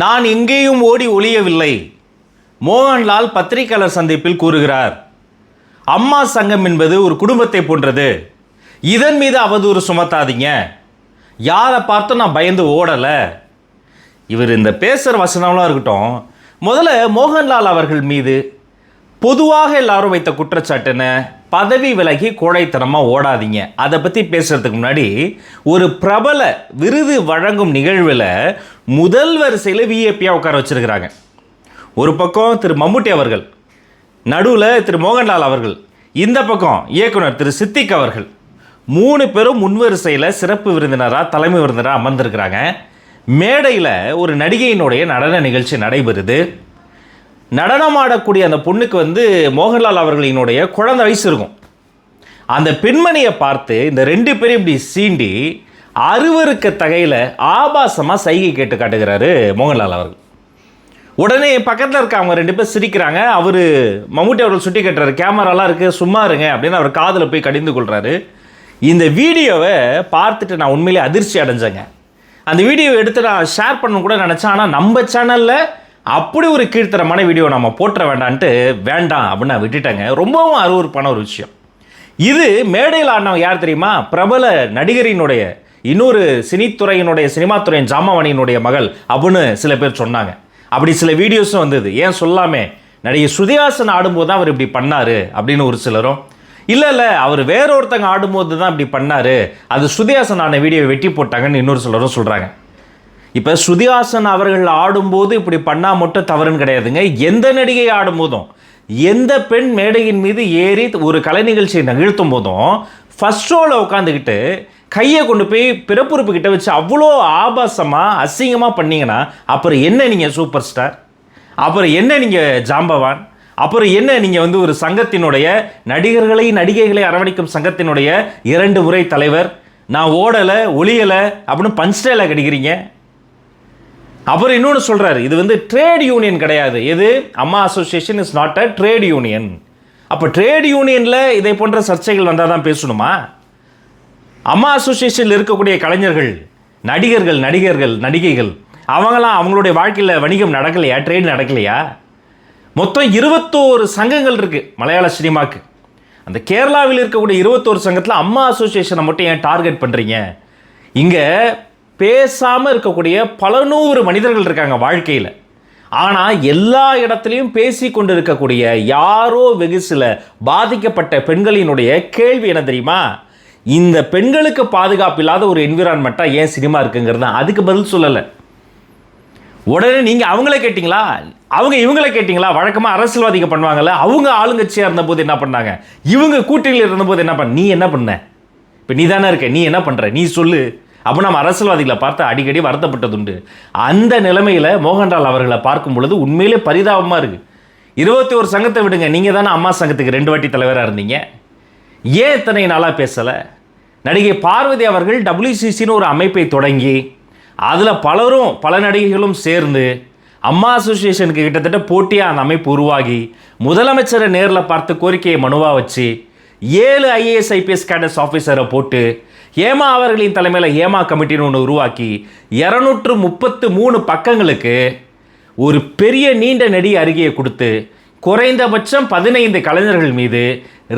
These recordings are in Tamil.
நான் எங்கேயும் ஓடி ஒளியவில்லை. மோகன்லால் பத்திரிகையாளர் சந்திப்பில் கூறுகிறார் அம்மா சங்கம் என்பது ஒரு குடும்பத்தை போன்றது. இதன் மீது அவதூறு சுமத்தாதீங்க. யாரை பார்த்தும் நான் பயந்து ஓடலை. இவர் இந்த பேசுகிற வசனம்லாம் இருக்கட்டும். முதல்ல மோகன்லால் அவர்கள் மீது பொதுவாக எல்லாரும் வைத்த குற்றச்சாட்டுன்னு பதவி விலகி கோழைத்தனமாக ஓடாதீங்க. அதை பற்றி பேசுகிறதுக்கு முன்னாடி ஒரு பிரபல விருது வழங்கும் நிகழ்வில் முதல் வரிசையில் விஏபியாக உட்கார வச்சிருக்கிறாங்க. ஒரு பக்கம் திரு மம்முட்டி அவர்கள் நடுவில் திரு மோகன்லால் அவர்கள் இந்த பக்கம் இயக்குனர் திரு சித்திக் அவர்கள். மூணு பேரும் முன்வரிசையில் சிறப்பு விருந்தினராக தலைமை விருந்தினராக அமர்ந்திருக்கிறாங்க. மேடையில் ஒரு நடிகையினுடைய நடன நிகழ்ச்சி நடைபெறுது. நடனமாடக்கூடிய அந்த பொண்ணுக்கு வந்து மோகன்லால் அவர்களினுடைய குழந்தை வயசு இருக்கும். அந்த பெண்மணியை பார்த்து இந்த ரெண்டு பேரும் இப்படி சீண்டி அருவருக்க தகையில் ஆபாசமாக சைகை கேட்டு காட்டுகிறாரு மோகன்லால் அவர்கள். உடனே பக்கத்தில் இருக்க அவங்க ரெண்டு பேர் சிரிக்கிறாங்க. அவர் மம்முட்டி அவர்கள் சுட்டி கட்டுறாரு. கேமராலாம் இருக்குது சும்மா இருங்க அப்படின்னு அவர் காதில் போய் கடிந்து கொள்கிறாரு இந்த வீடியோவை பார்த்துட்டு நான் உண்மையிலே அதிர்ச்சி அடைஞ்சேங்க. அந்த வீடியோவை எடுத்து நான் ஷேர் பண்ண கூட நினச்சேன். ஆனால் நம்ம சேனலில் அப்படி ஒரு கீழ்த்தரமான வீடியோ நம்ம போட்டுற வேண்டான்ட்டு வேண்டாம் அப்படின்னு நான் விட்டுட்டேங்க. ரொம்பவும் அருவருப்பான ஒரு விஷயம். இது மேடையில் ஆடினவங்க யார் தெரியுமா? பிரபல நடிகரினுடைய இன்னொரு சினித்துறையினுடைய சினிமா துறையின் ஜாமவாணியினுடைய மகள் அப்படின்னு சில பேர் சொன்னாங்க. அப்படி சில வீடியோஸும் வந்தது. ஏன் சொல்லாமே? நடிகை ஸ்ருதிஹாசன் ஆடும்போது தான் அவர் இப்படி பண்ணார் அப்படின்னு ஒரு சிலரும் இல்லை இல்லை அவர் வேற ஒருத்தங்க ஆடும்போது தான் இப்படி பண்ணார் அது ஸ்ருதிஹாசன் ஆன வீடியோவை வெட்டி போட்டாங்கன்னு இன்னொரு சிலரும் சொல்கிறாங்க இப்போ ஸ்ருதிஹாசன் அவர்கள் ஆடும்போது இப்படி பண்ணால் மட்டும் தவறுன்னு கிடையாதுங்க. எந்த நடிகை ஆடும்போதும் எந்த பெண் மேடையின் மீது ஏறி ஒரு கலை நிகழ்ச்சியை நிகழ்த்தும் போதும் ஃபஸ்ட் ரோவில் உட்காந்துக்கிட்டு கையை கொண்டு போய் பிறப்புறுப்பு கிட்ட வச்சு அவ்வளோ ஆபாசமாக அசிங்கமாக பண்ணீங்கன்னா அப்புறம் என்ன நீங்கள் சூப்பர் ஸ்டார் அப்புறம் என்ன நீங்கள் ஜாம்பவான்? அப்புறம் என்ன நீங்கள் வந்து ஒரு சங்கத்தினுடைய நடிகர்களை நடிகைகளை அரவணைக்கும் சங்கத்தினுடைய இரண்டு முறை தலைவர்? நான் ஓடலை ஒளியலை அப்படின்னு பஞ்ச்டைலாக கிடைக்கிறீங்க. அப்புறம் இன்னொன்று சொல்கிறாரு இது வந்து ட்ரேட் யூனியன் கிடையாது. எது? AMMA association is not a trade union அப்போ ட்ரேட் யூனியனில் இதை போன்ற சர்ச்சைகள் வந்தால் தான் பேசணுமா? அம்மா அசோசியேஷனில் இருக்கக்கூடிய கலைஞர்கள் நடிகர்கள் நடிகர்கள் நடிகைகள் அவங்களாம் அவங்களுடைய வாழ்க்கையில் வணிகம் நடக்கலையா ட்ரேட் நடக்கலையா? மொத்தம் இருபத்தோரு சங்கங்கள் இருக்குது மலையாள சினிமாவுக்கு அந்த கேரளாவில் இருக்கக்கூடிய இருபத்தோரு சங்கத்தில் அம்மா அசோசியேஷனை மட்டும் ஏன் டார்கெட் பண்ணுறீங்க இங்கே பேசாமல் இருக்கக்கூடிய பல நூறு மனிதர்கள் இருக்காங்க வாழ்க்கையில். ஆனால் எல்லா இடத்துலையும் பேசி கொண்டு இருக்கக்கூடிய யாரோ வெகு சில பாதிக்கப்பட்ட பெண்களினுடைய கேள்வி என்ன தெரியுமா? இந்த பெண்களுக்கு பாதுகாப்பு இல்லாத ஒரு என்விரான்மெண்ட்டாக ஏன் சினிமா இருக்குங்கிறது அதுக்கு பதில் சொல்லலை. உடனே நீங்கள் அவங்களே கேட்டிங்களா? அவங்க இவங்கள கேட்டிங்களா? வழக்கமாக அரசியல்வாதிகள் பண்ணுவாங்கல்ல அவங்க ஆளுங்கட்சியாக இருந்தபோது என்ன பண்ணாங்க? இவங்க கூட்டணியில் இருந்தபோது என்ன பண்ண நீ என்ன பண்ண? இப்போ நீ தானே இருக்க நீ என்ன பண்ணுற நீ சொல்லு. அப்போ நம்ம அரசியல்வாதிகளை பார்த்து அடிக்கடி வருத்தப்பட்டதுண்டு. அந்த நிலைமையில் மோகன்லால் அவர்களை பார்க்கும் பொழுது உண்மையிலே பரிதாபமாக இருக்குது இருபத்தி ஒரு சங்கத்தை விடுங்க நீங்கள் தானே அம்மா சங்கத்துக்கு ரெண்டு வாட்டி தலைவராக இருந்தீங்க. ஏன் இத்தனை நாளாக பேசலை? நடிகை பார்வதி அவர்கள் டபிள்யூசிசின்னு ஒரு அமைப்பை தொடங்கி அதில் பலரும் பல நடிகைகளும் சேர்ந்து அம்மா அசோசியேஷனுக்கு கிட்டத்தட்ட போட்டியாக அந்த அமைப்பு உருவாகி முதலமைச்சரை நேரில் பார்த்து கோரிக்கையை மனுவாக வச்சு ஏழு ஐஏஎஸ் ஐபிஎஸ் கேடஸ் ஆஃபீஸரை போட்டு ஏமா அவர்களின் தலைமையில் ஏமா கமிட்டின்னு ஒன்று உருவாக்கி இரநூற்று முப்பத்து மூணு பக்கங்களுக்கு ஒரு பெரிய நீண்ட நெடி அருகே கொடுத்து குறைந்தபட்சம் பதினைந்து கலைஞர்கள் மீது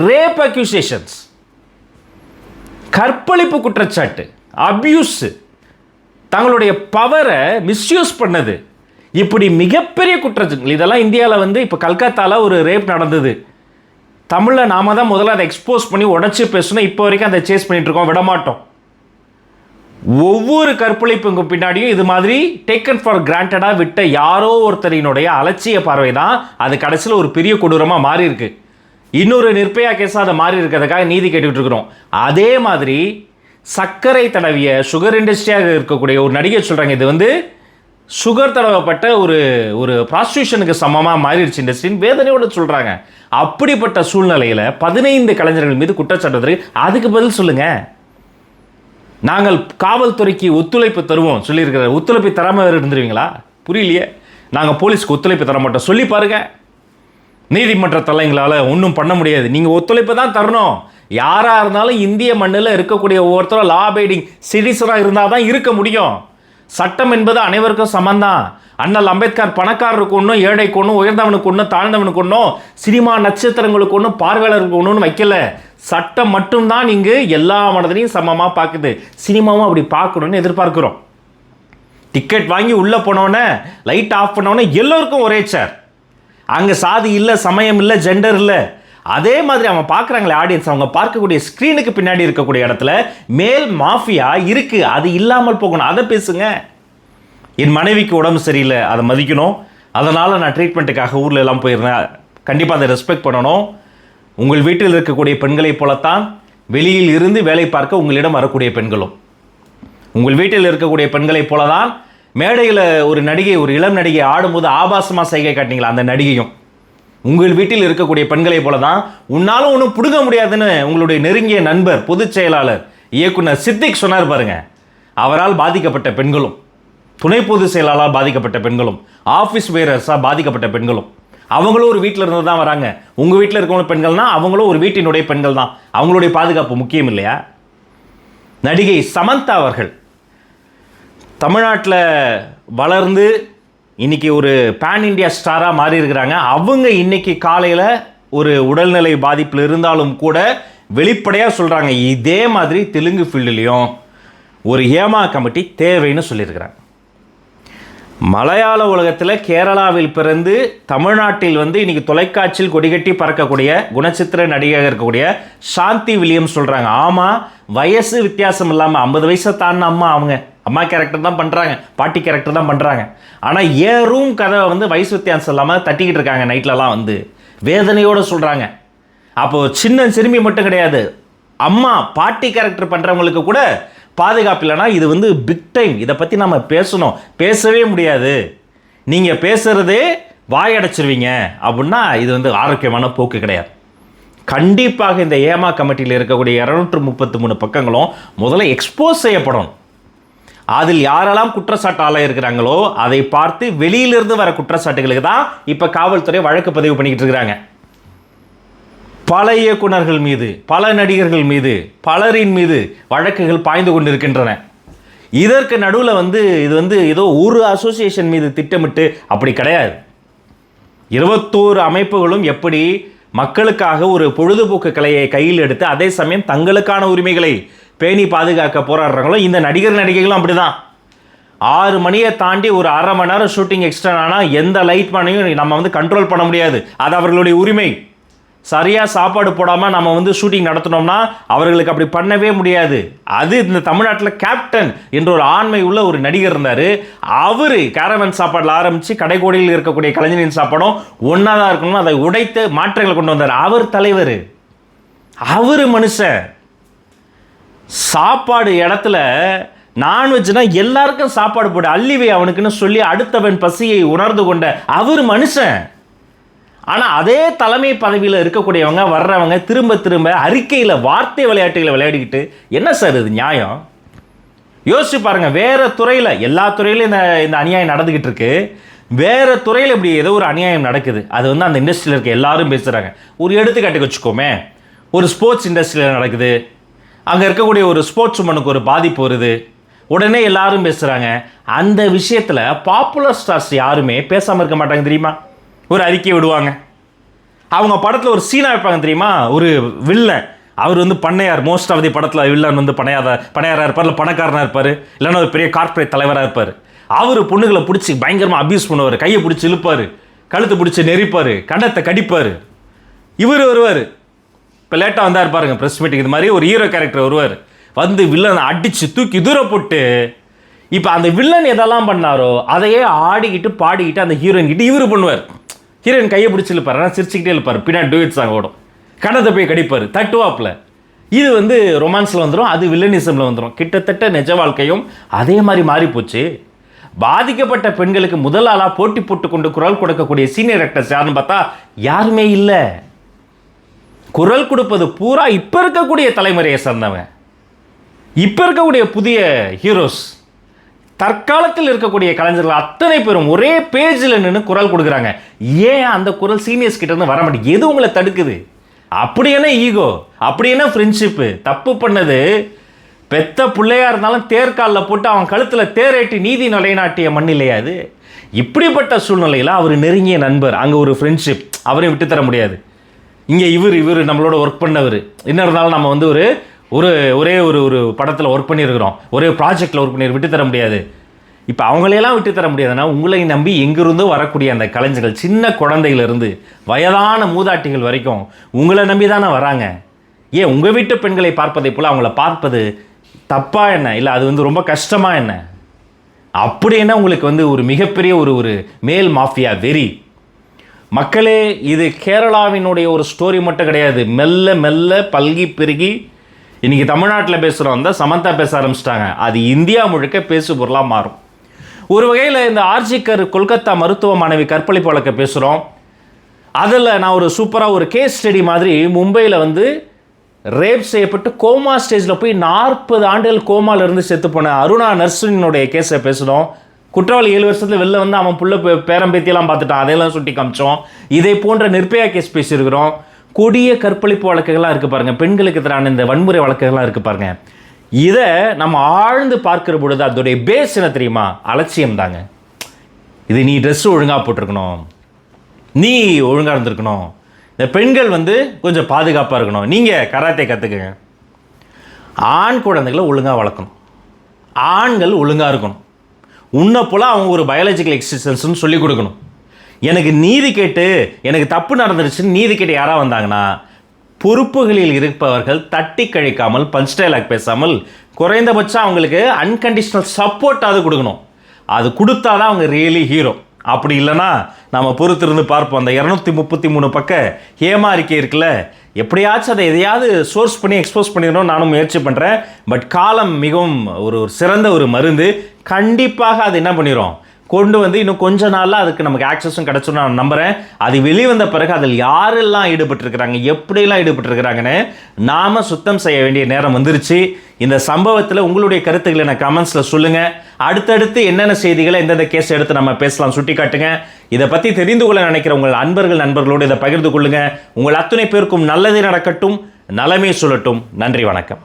ரேப் அக்யூசேஷன்ஸ் கற்பழிப்பு குற்றச்சாட்டு அபியூஸ் தங்களுடைய பவரை மிஸ்யூஸ் பண்ணது. இப்படி மிகப்பெரிய குற்றச்சாட்டுகள் இதெல்லாம் இந்தியாவில் வந்து இப்போ கல்கத்தாவில் ஒரு ரேப் நடந்தது. தமிழில் நாம தான் முதல்ல அதை எக்ஸ்போஸ் பண்ணி உடச்சி பேசணும். இப்போ வரைக்கும் அதை சேஸ் பண்ணிகிட்ருக்கோம் விடமாட்டோம். ஒவ்வொரு கற்பழிப்புக்கு பின்னாடியும் இது மாதிரி டேக்கன் ஃபார் கிராண்டடாக விட்ட யாரோ ஒருத்தரினுடைய அலட்சிய பார்வை தான் அது கடைசியில் ஒரு பெரிய கொடூரமாக மாறியிருக்கு. இன்னொரு நிர்பயா கேஸாக அதை மாறி இருக்கிறதுக்காக நீதி கேட்டுக்கிட்டு இருக்கிறோம். அதே மாதிரி சர்க்கரை தடவிய சுகர் இண்டஸ்ட்ரியாக இருக்கக்கூடிய ஒரு நடிகை சொல்கிறாங்க இது வந்து சுகர் தடவப்பட்ட ஒரு ஒரு ப்ராஸ்டியூஷனுக்கு சமமாக மாறிடுச்சு இண்டஸ்ட்ரின்னு வேதனையோடு சொல்கிறாங்க அப்படிப்பட்ட சூழ்நிலையில் பதினைந்து கலைஞர்கள் மீது குற்றச்சாட்டு அதுக்கு பதில் சொல்லுங்கள் நாங்கள் காவல்துறைக்கு ஒத்துழைப்பு தருவோம் சொல்லியிருக்கிற ஒத்துழைப்பு தராமல் வேறு இருந்துருவீங்களா? புரியலையே. நாங்கள் போலீஸ்க்கு ஒத்துழைப்பு தர மாட்டோம். சொல்லி பாருங்கள் நீதிமன்றத்தில் எங்களால் ஒன்றும் பண்ண முடியாது. நீங்கள் ஒத்துழைப்பு தான் தரணும். யாராக இருந்தாலும் இந்திய மண்ணில் இருக்கக்கூடிய ஒவ்வொருத்தரும் லா அபைடிங் சிட்டிசனாக இருந்தால் தான் இருக்க முடியும். சட்டம் என்பது அனைவருக்கும் சமந்தான் அண்ணல் அம்பேத்கர் பணக்காரருக்கு ஒன்றும் ஏழைக்கு ஒன்றும் உயர்ந்தவனுக்கு ஒன்றும் தாழ்ந்தவனுக்கு ஒன்றும் சினிமா நட்சத்திரங்களுக்கு ஒன்றும் பார்வையாளருக்கு ஒன்றும் வைக்கல. சட்டம் மட்டும்தான் இங்கு எல்லா மனதிலையும் சமமாக பார்க்குது சினிமாவும் அப்படி பார்க்கணும்னு எதிர்பார்க்குறோம். டிக்கெட் வாங்கி உள்ளே போனோடனே லைட் ஆஃப் பண்ணோடனே எல்லோருக்கும் ஒரே சேர் அங்கே சாதி இல்லை சமயம் இல்லை ஜெண்டர் இல்லை. அதே மாதிரி அவன் பார்க்குறாங்களே ஆடியன்ஸ் அவங்க பார்க்கக்கூடிய ஸ்க்ரீனுக்கு பின்னாடி இருக்கக்கூடிய இடத்துல மேல் மாஃபியா இருக்குது அது இல்லாமல் போகணும். அதை பேசுங்க. என் மனைவிக்கு உடம்பு சரியில்லை அதை மதிக்கணும். அதனால் நான் ட்ரீட்மெண்ட்டுக்காக ஊரில் எல்லாம் போயிருந்தேன். கண்டிப்பாக அதை ரெஸ்பெக்ட் பண்ணணும். உங்கள் வீட்டில் இருக்கக்கூடிய பெண்களைப் போலத்தான் வெளியில் இருந்து வேலை பார்க்க உங்களிடம் வரக்கூடிய பெண்களும். உங்கள் வீட்டில் இருக்கக்கூடிய பெண்களைப் போல தான் மேடையில் ஒரு நடிகை ஒரு இளம் நடிகை ஆடும்போது ஆபாசமாக செய்கை காட்டினீங்களா அந்த நடிகையும்? உங்கள் வீட்டில் இருக்கக்கூடிய பெண்களைப் போல தான் உன்னாலும் ஒன்றும் பிடுங்க முடியாதுன்னு உங்களுடைய நெருங்கிய நண்பர் பொதுச் செயலாளர் இயக்குனர் சித்திக் சொன்னார் பாருங்க. அவரால் பாதிக்கப்பட்ட பெண்களும் துணை பொதுச் செயலாளரால் பாதிக்கப்பட்ட பெண்களும் ஆஃபீஸ் வேரர்ஸாக பாதிக்கப்பட்ட பெண்களும் அவங்களும் ஒரு வீட்டில் இருந்து தான் வராங்க. உங்கள் வீட்டில் இருக்கிற பெண்கள்னா அவங்களும் ஒரு வீட்டினுடைய பெண்கள் தான் அவங்களுடைய பாதுகாப்பு முக்கியம் இல்லையா? நடிகை சமந்தா அவர்கள் தமிழ்நாட்டில் வளர்ந்து இன்னைக்கு ஒரு பேன் இண்டியா ஸ்டாராக மாறி இருக்கிறாங்க அவங்க இன்னைக்கு காலையில் ஒரு உடல்நிலை பாதிப்பில் இருந்தாலும் கூட வெளிப்படையாக சொல்கிறாங்க இதே மாதிரி தெலுங்கு ஃபீல்டுலேயும் ஒரு ஏமா கமிட்டி தேவைன்னு சொல்லியிருக்கிறாங்க. மலையாள உலகத்தில் கேரளாவில் பிறந்து தமிழ்நாட்டில் வந்து இன்னைக்கு தொலைக்காட்சியில் கொடிகட்டி பறக்கக்கூடிய குணச்சித்திர நடிகையாக இருக்கக்கூடிய சாந்தி வில்லியம் சொல்கிறாங்க ஆமாம் வயசு வித்தியாசம் இல்லாமல் ஐம்பது வயசை தாண்டின அம்மா அவங்க. அம்மா கேரக்டர் தான் பண்ணுறாங்க பாட்டி கேரக்டர் தான் பண்ணுறாங்க ஆனால் ஏன் ரூம் கதவை வந்து வயசு வித்தியாசம் இல்லாமல் தட்டிக்கிட்டு இருக்காங்க நைட்லலாம் வந்து. வேதனையோடு சொல்கிறாங்க அப்போது சின்ன சிறுமி மட்டும் கிடையாது. அம்மா பாட்டி கேரக்டர் பண்ணுறவங்களுக்கு கூட பாதுகாப்பு இல்லைன்னா இது வந்து பிக் டைம் இதை பற்றி நம்ம பேசணும். பேசவே முடியாது. நீங்கள் பேசுகிறதே வாயடைச்சிருவீங்க. அப்படின்னா இது வந்து ஆரோக்கியமான போக்கு கிடையாது. கண்டிப்பாக இந்த ஏமா கமிட்டியில் இருக்கக்கூடிய இரநூற்று முப்பத்தி மூணு பக்கங்களும் முதல்ல எக்ஸ்போஸ் செய்யப்படணும். அதில் யாரெல்லாம் குற்றச்சாட்டாள இருக்கிறாங்களோ அதை பார்த்து வெளியிலிருந்து வர குற்றச்சாட்டுகளுக்கு தான் இப்போ காவல்துறை வழக்கு பதிவு பண்ணிக்கிட்டு இருக்கிறாங்க. பல இயக்குனர்கள் மீது பல நடிகர்கள் மீது பலரின் மீது வழக்குகள் பாய்ந்து கொண்டிருக்கின்றன. இதற்கு நடுவில் வந்து இது வந்து ஏதோ ஒரு அசோசியேஷன் மீது திட்டமிட்டு அப்படி கிடையாது. இருபத்தோரு அமைப்புகளும் எப்படி மக்களுக்காக ஒரு பொழுதுபோக்கு கலையை கையில் எடுத்து அதே சமயம் தங்களுக்கான உரிமைகளை பேணி பாதுகாக்க போராடுறாங்களோ இந்த நடிகர் நடிகைகளும் அப்படிதான். ஆறு மணியை தாண்டி ஒரு அரை மணி நேரம் ஷூட்டிங் எக்ஸ்ட்ரா ஆனால் எந்த லைட் பண்ணையும் நம்ம வந்து கண்ட்ரோல் பண்ண முடியாது. அது அவர்களுடைய உரிமை. சரியாக சாப்பாடு போடாமல் நம்ம வந்து ஷூட்டிங் நடத்தினோம்னா அவர்களுக்கு அப்படி பண்ணவே முடியாது. அது இந்த தமிழ்நாட்டில் கேப்டன் என்ற ஒரு ஆண்மை உள்ள ஒரு நடிகர் இருந்தார். அவர் கேரவன் சாப்பாடில் ஆரம்பித்து கடைக்கோடியில் இருக்கக்கூடிய கலைஞரின் சாப்பாடும் ஒன்றா தான் இருக்கணும் அதை உடைத்து மாற்றங்களை கொண்டு வந்தார். அவர் தலைவர். அவர் மனுஷன். சாப்பாடு இடத்துல நான்வெஜ்னா எல்லாருக்கும் சாப்பாடு போடு அள்ளிவை அவனுக்குன்னு சொல்லி அடுத்தவன் பசியை உணர்ந்து கொண்ட அவர் மனுஷன். ஆனால் அதே தலைமை பதவியில் இருக்கக்கூடியவங்க வர்றவங்க திரும்ப திரும்ப அறிக்கையில் வார்த்தை விளையாட்டுகளை விளையாடிக்கிட்டு என்ன சார் இது நியாயம்? யோசிச்சு பாருங்கள் வேறு துறையில் எல்லா துறையிலும் இந்த இந்த அநியாயம் நடந்துக்கிட்டு இருக்கு. வேறு துறையில் இப்படி ஏதோ ஒரு அநியாயம் நடக்குது. அது வந்து அந்த இண்டஸ்ட்ரியில் இருக்க எல்லாரும் பேசுகிறாங்க ஒரு எடுத்துக்காட்டுக்கு வச்சுக்கோமே. ஒரு ஸ்போர்ட்ஸ் இண்டஸ்ட்ரியில் நடக்குது. அங்கே இருக்கக்கூடிய ஒரு ஸ்போர்ட்ஸ் உமனுக்கு ஒரு பாதிப்பு வருது. உடனே எல்லாரும் பேசுகிறாங்க அந்த விஷயத்தில் பாப்புலர் ஸ்டார்ஸ் யாருமே பேசாமல் இருக்க மாட்டாங்க தெரியுமா? ஒரு அறிக்கையை விடுவாங்க. அவங்க படத்தில் ஒரு சீனா வைப்பாங்க தெரியுமா? ஒரு வில்லன் அவர் வந்து பண்ணையார். மோஸ்ட் ஆஃப் தி படத்தில் வில்லன் வந்து பண்ணையாத பணையாராக இருப்பார் இல்லை பணக்காரனாக இருப்பார் இல்லைன்னா ஒரு பெரிய கார்ப்பரேட் தலைவராக இருப்பார். அவர் பொண்ணுகளை பிடிச்சி பயங்கரமாக அப்யூஸ் பண்ணுவார். கையை பிடிச்சி இழுப்பார். கழுத்தை பிடிச்சி நெரிப்பார். கண்டத்தை கடிப்பார். இவர் வருவார். இப்போ லேட்டாக வந்தார் பாருங்க ப்ரெஸ் மீட்டிங் இது மாதிரி ஒரு ஹீரோ கேரக்டர் வருவார். வந்து வில்லனை அடித்து தூக்கி தூர போட்டு இப்போ அந்த வில்லன் எதெல்லாம் பண்ணாரோ அதையே ஆடிக்கிட்டு பாடிக்கிட்டு அந்த ஹீரோயின் கிட்ட இவர் பண்ணுவார். ஹீரோயின் கையை பிடிச்சி இழுப்பார். ஆனால் சிரிச்சுக்கிட்டே இருப்பார் பின்னாடி டூயட் சாங் ஓடும். கணத்தை போய் கடிப்பார். தட்டுவாப்பில். இது வந்து ரொமான்ஸில் வந்துடும் அது வில்லனிசமில் வந்துடும் கிட்டத்தட்ட நிஜ வாழ்க்கையும் அதே மாதிரி மாறி போச்சு பாதிக்கப்பட்ட பெண்களுக்கு முதல் ஆளாக போட்டி போட்டு கொண்டு குரல் கொடுக்கக்கூடிய சீனியர் ஆக்டர்ஸ் யாருன்னு பார்த்தா யாருமே இல்லை. குரல் கொடுப்பது பூரா இப்போ இருக்கக்கூடிய தலைமுறையை சேர்ந்தவன். இப்போ இருக்கக்கூடிய புதிய ஹீரோஸ் தற்காலத்தில் இருக்கக்கூடிய கலைஞர்கள் அத்தனை பேரும் ஒரே பேஜில் நின்று குரல் கொடுக்குறாங்க. ஏன் அந்த குரல் சீனியர்ஸ் கிட்டேருந்து வர மாட்டேங்குது எது உங்களை தடுக்குது? அப்படி என்ன ஈகோ? அப்படி என்ன ஃப்ரெண்ட்ஷிப்பு தப்பு பண்ணது. பெத்த பிள்ளையாக இருந்தாலும் தேர்காலில் போட்டு அவன் கழுத்தில் தேரேட்டி நீதி நிலைநாட்டிய மண் இல்லையா அது? இப்படிப்பட்ட சூழ்நிலையில் அவர் நெருங்கிய நண்பர் அங்கே ஒரு ஃப்ரெண்ட்ஷிப் அவரையும் விட்டுத்தர முடியாது. இங்கே இவர் இவர் நம்மளோட ஒர்க் பண்ணவர். என்ன இருந்தாலும் நம்ம வந்து ஒரு ஒரு ஒரே ஒரு ஒரு படத்தில் ஒர்க் பண்ணியிருக்கிறோம். ஒரே ப்ராஜெக்டில் ஒர்க் பண்ணி விட்டு தர முடியாது. இப்போ அவங்களையெல்லாம் விட்டு தர முடியாதுன்னா உங்களை நம்பி எங்கிருந்தோ வரக்கூடிய அந்த கலைஞர்கள் சின்ன குழந்தையிலிருந்து வயதான மூதாட்டிகள் வரைக்கும் உங்களை நம்பி தானே வராங்க? ஏன் உங்கள் வீட்டு பெண்களை பார்ப்பதை போல் அவங்கள பார்ப்பது தப்பா என்ன? இல்லை அது வந்து ரொம்ப கஷ்டமாக என்ன? அப்படின்னா உங்களுக்கு வந்து ஒரு மிகப்பெரிய ஒரு ஒரு மேல் மாஃபியா வெறி? மக்களே இது கேரளாவினுடைய ஒரு ஸ்டோரி மட்டும் கிடையாது. மெல்ல மெல்ல பல்கி பெருகி இன்றைக்கி தமிழ்நாட்டில் பேசுகிறோம் தான் சமந்தா பேச ஆரம்பிச்சிட்டாங்க. அது இந்தியா முழுக்க பேசு பொருளாக மாறும். ஒரு வகையில் இந்த ஆர்ஜிக்கர் கொல்கத்தா மருத்துவ மாணவி கற்பழிப்பு வழக்க பேசுகிறோம் அதில் நான் ஒரு சூப்பராக ஒரு கேஸ் ஸ்டடி மாதிரி மும்பையில் வந்து ரேப் செய்யப்பட்டு கோமா ஸ்டேஜில் போய் நாற்பது ஆண்டுகள் கோமால இருந்து செத்து போன அருணா நர்சினுடைய கேஸை பேசுகிறோம் குற்றவாளி ஏழு வருஷத்தில் வெளில வந்து அவன் புள்ள பே- பார்த்துட்டான். அதையெல்லாம் சுட்டி காமிச்சோம். இதை போன்ற நிர்பயா கேஸ் பேசியிருக்கிறோம். கொடிய கற்பழிப்பு வழக்குகள்லாம் இருக்குது பாருங்கள் பெண்களுக்கு எதிரான இந்த வன்முறை வழக்குகள்லாம் இருக்குது பாருங்கள் இதை நம்ம ஆழ்ந்து பார்க்கிற பொழுது அதோடைய பேஸ் என்ன தெரியுமா? அலட்சியம் தாங்க இது நீ ட்ரெஸ் ஒழுங்காக போட்டிருக்கணும். நீ ஒழுங்காக இருந்திருக்கணும். இந்த பெண்கள் வந்து கொஞ்சம் பாதுகாப்பாக இருக்கணும். நீங்கள் கராத்தே கற்றுக்குங்க ஆண் குழந்தைகளை ஒழுங்காக வளர்க்கணும். ஆண்கள் ஒழுங்காக இருக்கணும். உன்னை போல் அவங்க ஒரு பயாலஜிக்கல் எக்ஸிஸ்டன்ஸ்னு சொல்லி கொடுக்கணும். எனக்கு நீதி கேட்டு எனக்கு தப்பு நடந்துருச்சுன்னு நீதி கேட்டு யாராக வந்தாங்கன்னா பொறுப்புகளில் இருப்பவர்கள் தட்டி கழிக்காமல் பஞ்ச் டைலாக் பேசாமல் குறைந்தபட்சம் அவங்களுக்கு அன்கண்டிஷ்னல் சப்போர்ட்டாவது கொடுக்கணும். அது கொடுத்தா தான் அவங்க ரியலி ஹீரோ அப்படி இல்லைன்னா நம்ம பொறுத்திருந்து பார்ப்போம். அந்த இரநூத்தி முப்பத்தி மூணு பக்க ஹேமா அறிக்கை இருக்குல்ல எப்படியாச்சும் அதை எதையாவது சோர்ஸ் பண்ணி எக்ஸ்போஸ் பண்ணிடணும் நானும் முயற்சி பண்ணுறேன் பட் காலம் மிகவும் ஒரு ஒரு சிறந்த ஒரு மருந்து. கண்டிப்பாக அது என்ன பண்ணிடும் கொண்டு வந்து இன்னும் கொஞ்ச நாளில் அதுக்கு நமக்கு ஆக்சஸும் கிடச்சும் நான் நம்புகிறேன் அது வெளிவந்த பிறகு அதில் யாரெல்லாம் ஈடுபட்டிருக்கிறாங்க எப்படியெல்லாம் ஈடுபட்டிருக்கிறாங்கன்னு நாம் சுத்தம் செய்ய வேண்டிய நேரம் வந்துருச்சு. இந்த சம்பவத்தில் உங்களுடைய கருத்துக்களை எனக்கு கமெண்ட்ஸில் சொல்லுங்கள் அடுத்தடுத்து என்னென்ன செய்திகளை எந்தெந்த கேஸ் எடுத்து நம்ம பேசலாம் சுட்டி காட்டுங்க இதை பற்றி தெரிந்து கொள்ள நினைக்கிற உங்கள் அன்பர்கள் நண்பர்களோடு இதை பகிர்ந்து கொள்ளுங்கள் உங்கள் அத்துணை பேருக்கும் நல்லதே நடக்கட்டும் நலமே சொல்லட்டும். நன்றி வணக்கம்.